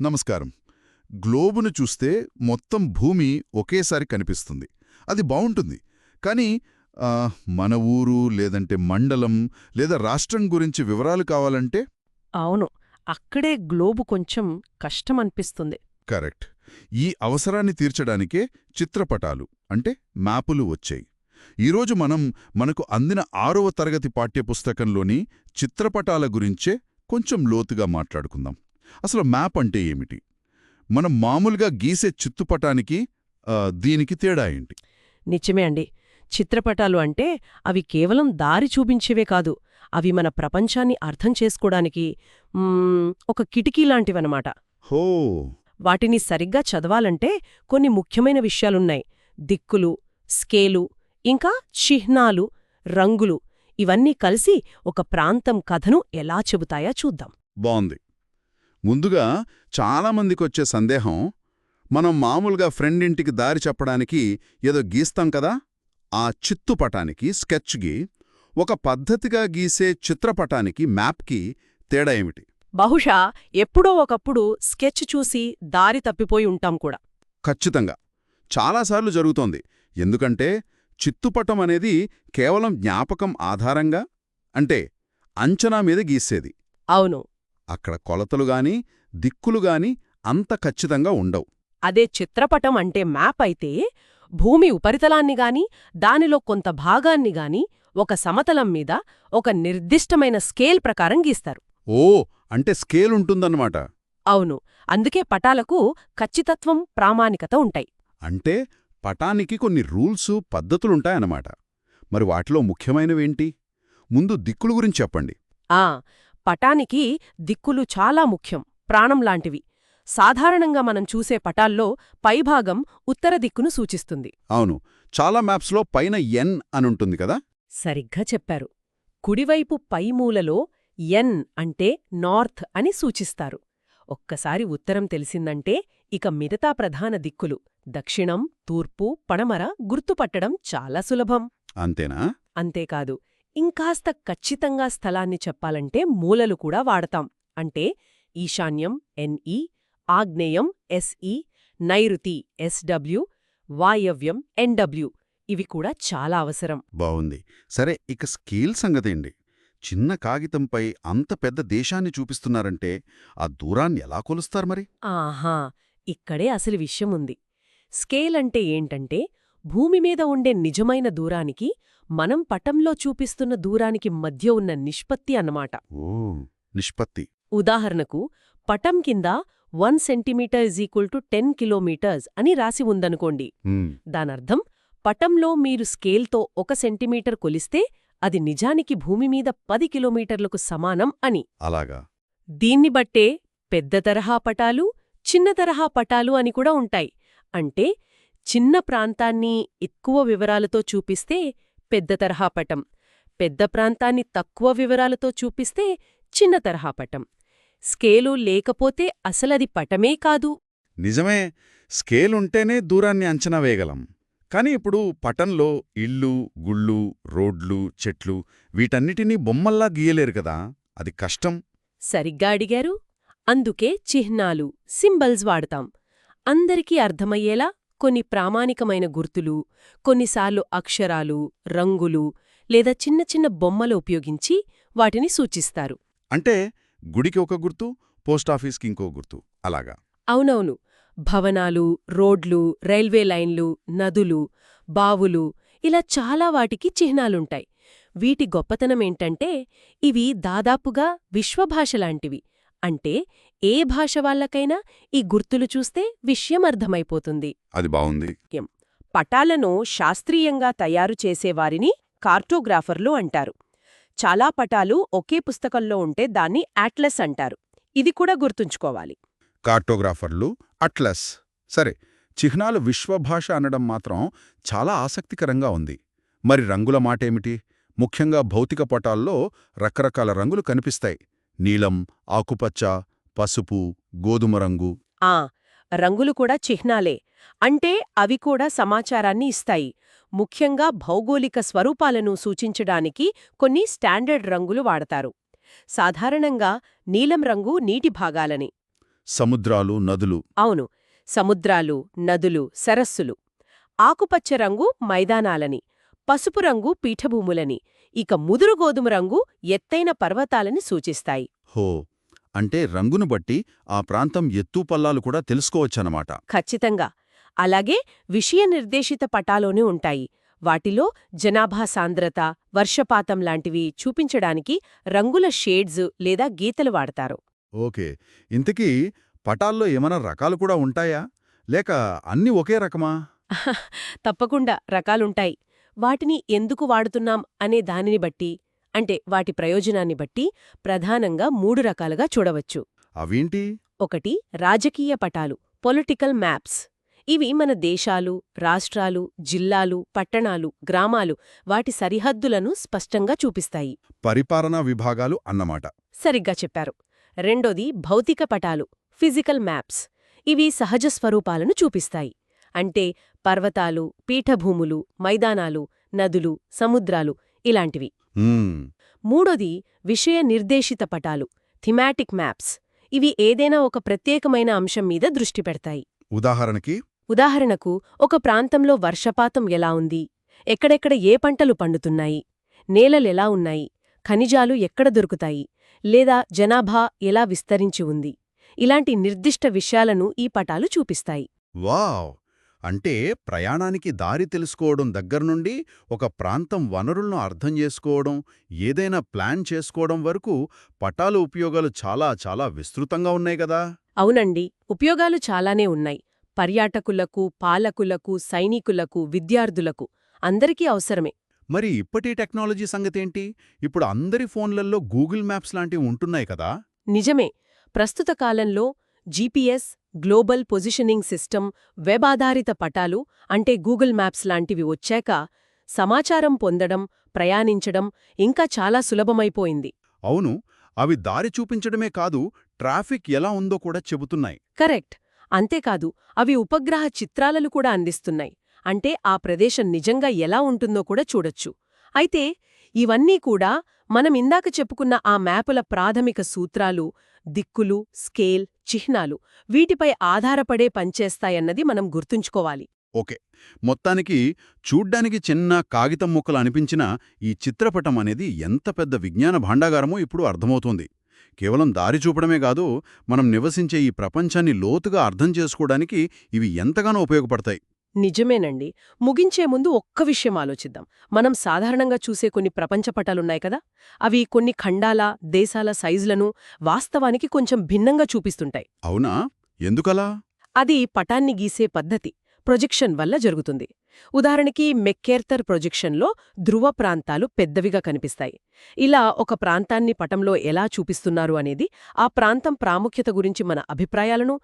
నమస్కారం. గ్లోబును చూస్తే మొత్తం భూమి ఒకేసారి కనిపిస్తుంది. అది బావుంటుంది. కానీ మన ఊరు లేదంటే మండలం లేదా రాష్ట్రం గురించి వివరాలు కావాలంటే? అవును. అక్కడే గ్లోబు కొంచెం కష్టమనిపిస్తుంది. కరెక్ట్. ఈ అవసరాన్ని తీర్చడానికే చిత్రపటాలు అంటే మ్యాపులు వచ్చాయి. ఈరోజు మనం మనకు అందిన ఆరవ తరగతి పాఠ్యపుస్తకంలోని చిత్రపటాల గురించే కొంచెం లోతుగా మాట్లాడుకుందాం. అసలు మ్యాప్ అంటే ఏమిటి? మనం మామూలుగా గీసే చిత్తుపటానికి దీనికి తేడా ఏంటి? నిజమే అండి. చిత్రపటాలు అంటే అవి కేవలం దారి చూపించేవే కాదు అవి మన ప్రపంచాన్ని అర్థం చేసుకోవడానికి ఒక కిటికీ లాంటివన్నమాట. హో! వాటిని సరిగ్గా చదవాలంటే కొన్ని ముఖ్యమైన విషయాలున్నాయి. దిక్కులు స్కేలు ఇంకా చిహ్నాలు రంగులు ఇవన్నీ కలిసి ఒక ప్రాంతం కథను ఎలా చెబుతాయా చూద్దాం. బావుంది. ముందుగా చాలామందికొచ్చే సందేహం మనం మామూలుగా ఫ్రెండ్ ఇంటికి దారి చెప్పడానికి ఏదో గీస్తాం కదా ఆ చిత్తుపటానికి స్కెచ్కి ఒక పద్ధతిగా గీసే చిత్రపటానికి మ్యాప్కి తేడా ఏమిటి? బహుశా ఎప్పుడో ఒకప్పుడు స్కెచ్ చూసి దారి తప్పిపోయి ఉంటాం కూడా. ఖచ్చితంగా. చాలాసార్లు జరుగుతోంది. ఎందుకంటే చిత్తుపటం అనేది కేవలం జ్ఞాపకం ఆధారంగా అంటే అంచనా మీద గీసేది. అవును. అక్కడ కొలతలు గాని దిక్కులు గాని అంత ఖచ్చితంగా ఉండవు. అదే చిత్రపటం అంటే మ్యాప్ అయితే భూమి ఉపరితలాన్ని గాని దానిలో కొంత భాగాన్ని గాని ఒక సమతలం మీద ఒక నిర్దిష్టమైన స్కేల్ ప్రకారం గీస్తారు. ఓ అంటే స్కేల్ ఉంటుందన్నమాట. అవును అందుకే పటాలకు ఖచ్చితత్వం ప్రామాణికత ఉంటాయి. అంటే పటానికి కొన్ని రూల్సు పద్ధతులుంటాయన్నమాట. మరి వాటిలో ముఖ్యమైనవేంటి? ముందు దిక్కుల గురించి చెప్పండి. ఆ పటానికి దిక్కులు చాలా ముఖ్యం ప్రాణం లాంటివి. సాధారణంగా మనం చూసే పటాల్లో పైభాగం ఉత్తర దిక్కును సూచిస్తుంది. అవును చాలా మ్యాప్స్లో పైన ఎన్ అనుంటుంది కదా? సరిగ్గా చెప్పారు. కుడివైపు పైమూలలో ఎన్ అంటే నార్త్ అని సూచిస్తారు. ఒక్కసారి ఉత్తరం తెలిసిందంటే ఇక మిగతా ప్రధాన దిక్కులు దక్షిణం తూర్పు పడమర గుర్తుపట్టడం చాలా సులభం. అంతేనా? అంతేకాదు ఇంకాస్త ఖచ్చితంగా స్థలాన్ని చెప్పాలంటే మూలలు కూడా వాడతాం. అంటే ఈశాన్యం ఎన్ఈ ఆగ్నేయం ఎస్ఈ నైరుతి ఎస్డబ్ల్యూ వాయవ్యం ఎన్డబ్ల్యూ ఇవి కూడా చాలా అవసరం. బావుంది. సరే ఇక స్కేల్ సంగతేండి చిన్న కాగితంపై అంత పెద్ద దేశాన్ని చూపిస్తున్నారంటే ఆ దూరాన్ని ఎలా కొలుస్తారు మరి? ఆహా! ఇక్కడే అసలు విషయముంది స్కేల్ అంటే ఏంటంటే భూమి మీద ఉండే నిజమైన దూరానికి మనం పటంలో చూపిస్తున్న దూరానికి మధ్య ఉన్న నిష్పత్తి అన్నమాట. నిష్పత్తి. ఉదాహరణకు పటం కింద one centimetre is equal to ten kilometres అని రాసి ఉందనుకోండి. దానర్థం పటంలో మీరు స్కేల్తో ఒక సెంటీమీటర్ కొలిస్తే అది నిజానికి భూమి మీద పది కిలోమీటర్లకు సమానం అని. అలాగా. దీన్ని బట్టే పెద్ద తరహా పటాలు చిన్న తరహా పటాలు అని కూడా ఉంటాయి. అంటే చిన్న ప్రాంతాన్ని ఎక్కువ వివరాలతో చూపిస్తే పెద్ద తరహా పటం. పెద్ద ప్రాంతాన్ని తక్కువ వివరాలతో చూపిస్తే చిన్న తరహా పటం. స్కేలు లేకపోతే అసలది పటమే కాదు. నిజమే స్కేల్ ఉంటేనే దూరాన్ని అంచనా వేయగలం. కానీ ఇప్పుడు పటంలో ఇళ్ళు గుళ్ళు రోడ్లు చెట్లు వీటన్నిటినీ బొమ్మల్లా గీయలేరు కదా. అది కష్టం. సరిగ్గా అడిగారు? అందుకే చిహ్నాలు సింబల్స్ వాడతాం. అందరికీ అర్థమయ్యేలా కొన్ని ప్రామాణికమైన గుర్తులు కొన్నిసార్లు అక్షరాలు రంగులు లేదా చిన్న చిన్న బొమ్మలు ఉపయోగించి వాటిని సూచిస్తారు. అంటే గుడికి ఒక గుర్తు పోస్టాఫీస్కి ఇంకో గుర్తు అలాగా? అవునవును. భవనాలు రోడ్లు రైల్వే లైన్లు నదులు బావులు ఇలా చాలా వాటికి చిహ్నాలుంటాయి. వీటి గొప్పతనమేంటంటే ఇవి దాదాపుగా విశ్వభాషలాంటివి అంటే ఏ భాష వాళ్ళకైనా ఈ గుర్తులు చూస్తే విషయం అర్థమైపోతుంది. అది బావుంది పటాలను శాస్త్రీయంగా తయారు చేసేవారిని కార్టోగ్రాఫర్లు అంటారు. చాలా పటాలు ఒకే పుస్తకంలో ఉంటే దాన్ని యాట్లస్ అంటారు. ఇది కూడా గుర్తుంచుకోవాలి. కార్టోగ్రాఫర్లు అట్లస్. సరే చిహ్నాలు విశ్వభాష అనడం మాత్రం చాలా ఆసక్తికరంగా ఉంది. మరి రంగుల మాటేమిటి ముఖ్యంగా భౌతిక పటాల్లో రకరకాల రంగులు కనిపిస్తాయి. నీలం ఆకుపచ్చ పసుపు గోధుమ రంగు. ఆ రంగులు కూడా చిహ్నాలే. అంటే అవి కూడా సమాచారాన్ని ఇస్తాయి. ముఖ్యంగా భౌగోళిక స్వరూపాలను సూచించడానికి కొన్ని స్టాండర్డ్ రంగులు వాడతారు. సాధారణంగా నీలం రంగు నీటి భాగాలని. సముద్రాలు నదులు. అవును. సముద్రాలు నదులు సరస్సులు. ఆకుపచ్చ రంగు మైదానాలని. పసుపు రంగు పీఠభూములని. ఇక ముదురు గోధుమ రంగు ఎత్తైన పర్వతాలని సూచిస్తాయి. హో అంటే రంగును బట్టి ఆ ప్రాంతం ఎత్తు పల్లాలు కూడా తెలుసుకోవచ్చనమాట ఖచ్చితంగా. అలాగే విషయ నిర్దేశిత పటాలోనే ఉంటాయి. వాటిలో జనాభా సాంద్రత వర్షపాతం లాంటివి చూపించడానికి రంగుల షేడ్స్ లేదా గీతలు వాడతారు. ఓకే. ఇంతకీ పటాల్లో ఏమైనా రకాలు కూడా ఉంటాయా? లేక అన్నీ ఒకే రకమా? తప్పకుండా రకాలుంటాయి. వాటిని ఎందుకు వాడుతున్నాం అనే దానిని బట్టి అంటే వాటి ప్రయోజనాన్ని బట్టి ప్రధానంగా మూడు రకాలుగా చూడవచ్చు. అవేంటి? ఒకటి రాజకీయ పటాలు పొలిటికల్ మ్యాప్స్. ఇవి మన దేశాలు రాష్ట్రాలు జిల్లాలు పట్టణాలు గ్రామాలు వాటి సరిహద్దులను స్పష్టంగా చూపిస్తాయి. పరిపాలనా విభాగాలు అన్నమాట. సరిగ్గా చెప్పారు. రెండోది భౌతిక పటాలు ఫిజికల్ మ్యాప్స్. ఇవి సహజ స్వరూపాలను చూపిస్తాయి. అంటే పర్వతాలు పీఠభూములు మైదానాలు నదులు సముద్రాలు ఇలాంటివి. మూడోది విషయ నిర్దేశిత పటాలు థిమాటిక్ మ్యాప్స్ ఇవి ఏదైనా ఒక ప్రత్యేకమైన అంశం మీద దృష్టి పెడతాయి. ఉదాహరణకి? ఉదాహరణకు ఒక ప్రాంతంలో వర్షపాతం ఎలా ఉంది? ఎక్కడెక్కడ ఏ పంటలు పండుతున్నాయి? నేలలెలా ఉన్నాయి? ఖనిజాలు ఎక్కడ దొరుకుతాయి? లేదా జనాభా ఎలా విస్తరించి ఉంది? ఇలాంటి నిర్దిష్ట విషయాలను ఈ పటాలు చూపిస్తాయి. వావ్! అంటే ప్రయాణానికి దారి తెలుసుకోవడం దగ్గర్నుండి ఒక ప్రాంతం వనరులను అర్థం చేసుకోవడం ఏదైనా ప్లాన్ చేసుకోవడం వరకు పటాల ఉపయోగాలు చాలా చాలా విస్తృతంగా ఉన్నాయి కదా? అవునండి. ఉపయోగాలు చాలానే ఉన్నాయి. పర్యాటకులకు పాలకులకు సైనికులకు విద్యార్థులకు అందరికీ అవసరమే. మరి ఇప్పటి టెక్నాలజీ సంగతేంటి? ఇప్పుడు అందరి ఫోన్లల్లో గూగుల్ మ్యాప్స్ లాంటివి ఉంటున్నాయి కదా? నిజమే. ప్రస్తుత కాలంలో GPS global positioning system web ఆధారిత పటాలు అంటే గూగుల్ మ్యాప్స్ లాంటివి వచ్చాక సమాచారం పొందడం ప్రయాణించడం ఇంకా చాలా సులభమైపోయింది. అవును అవి దారి చూపించడమే కాదు ట్రాఫిక్ ఎలా ఉందో కూడా చెబుతున్నాయి. కరెక్ట్. అంతేకాదు అవి ఉపగ్రహ చిత్రాలను కూడా అందిస్తున్నాయి. అంటే ఆ ప్రదేశం నిజంగా ఎలా ఉంటుందో కూడా చూడొచ్చు. అయితే ఇవన్నీ కూడా మనం ఇందాక చెప్పుకున్న ఆ మ్యాపుల ప్రాథమిక సూత్రాలు దిక్కులు స్కేల్ చిహ్నాలు వీటిపై ఆధారపడే పనిచేస్తాయన్నది మనం గుర్తుంచుకోవాలి. ఓకే. మొత్తానికి చూడ్డానికి చిన్న కాగితం ముక్కలు అనిపించినా ఈ చిత్రపటం అనేది ఎంత పెద్ద విజ్ఞాన భాండాగారమో ఇప్పుడు అర్థమవుతోంది. కేవలం దారి చూపడమే కాదు మనం నివసించే ఈ ప్రపంచాన్ని లోతుగా అర్థం చేసుకోవడానికి ఇవి ఎంతగానో ఉపయోగపడతాయి. నిజమేనండి. ముగించే ముందు ఒక్క విషయం ఆలోచిద్దాం. మనం సాధారణంగా చూసే కొన్ని ప్రపంచ పటాలున్నాయి కదా? అవి కొన్ని ఖండాల దేశాల సైజులను వాస్తవానికి కొంచెం భిన్నంగా చూపిస్తుంటాయి. అవునా? ఎందుకలా? అది పటాన్ని గీసే పద్ధతి ప్రొజెక్షన్ వల్ల జరుగుతుంది. ఉదాహరణకి మెక్కేర్తర్ ప్రొజెక్షన్లో ధృవ ప్రాంతాలు పెద్దవిగా కనిపిస్తాయి. ఇలా ఒక ప్రాంతాన్ని పటంలో ఎలా చూపిస్తున్నారు అనేది ఆ ప్రాంతం ప్రాముఖ్యత గురించి మన అభిప్రాయాలను